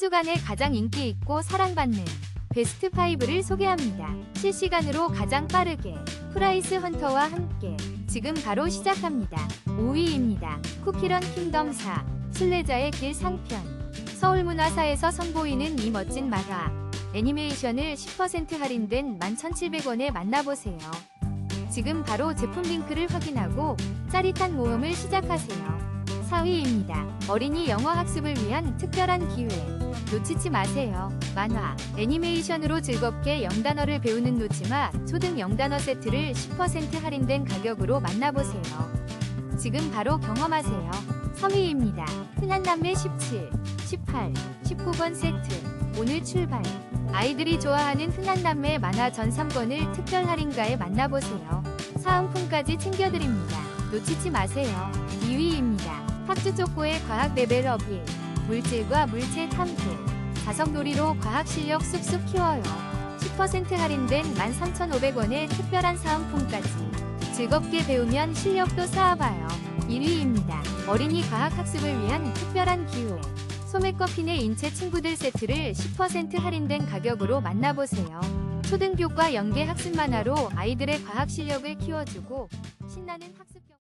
주간에 가장 인기 있고 사랑받는 베스트 5를 소개합니다. 실시간으로 가장 빠르게 프라이스 헌터와 함께 지금 바로 시작합니다. 5위입니다. 쿠키런 킹덤 4 순례자의 길 상편 서울문화사에서 선보이는 이 멋진 만화 애니메이션을 10% 할인된 11,700원에 만나보세요. 지금 바로 제품 링크를 확인하고 짜릿한 모험을 시작하세요. 4위입니다. 어린이 영어 학습을 위한 특별한 기회. 놓치지 마세요. 만화, 애니메이션으로 즐겁게 영단어를 배우는 놓치마 초등 영단어 세트를 10% 할인된 가격으로 만나보세요. 지금 바로 경험하세요. 3위입니다. 흔한 남매 17, 18, 19권 세트. 오늘 출발. 아이들이 좋아하는 흔한 남매 만화 전 3권을 특별 할인가에 만나보세요. 사은품까지 챙겨드립니다. 놓치지 마세요. 2위입니다. 탁주초코의 과학 레벨업 1. 물질과 물체 탐구. 자석놀이로 과학 실력 쑥쑥 키워요. 10% 할인된 13,500원의 특별한 사은품까지. 즐겁게 배우면 실력도 쌓아봐요. 1위입니다. 어린이 과학 학습을 위한 특별한 기회. 소맥커피네 인체 친구들 세트를 10% 할인된 가격으로 만나보세요. 초등교과 연계 학습 만화로 아이들의 과학 실력을 키워주고 신나는 학습 경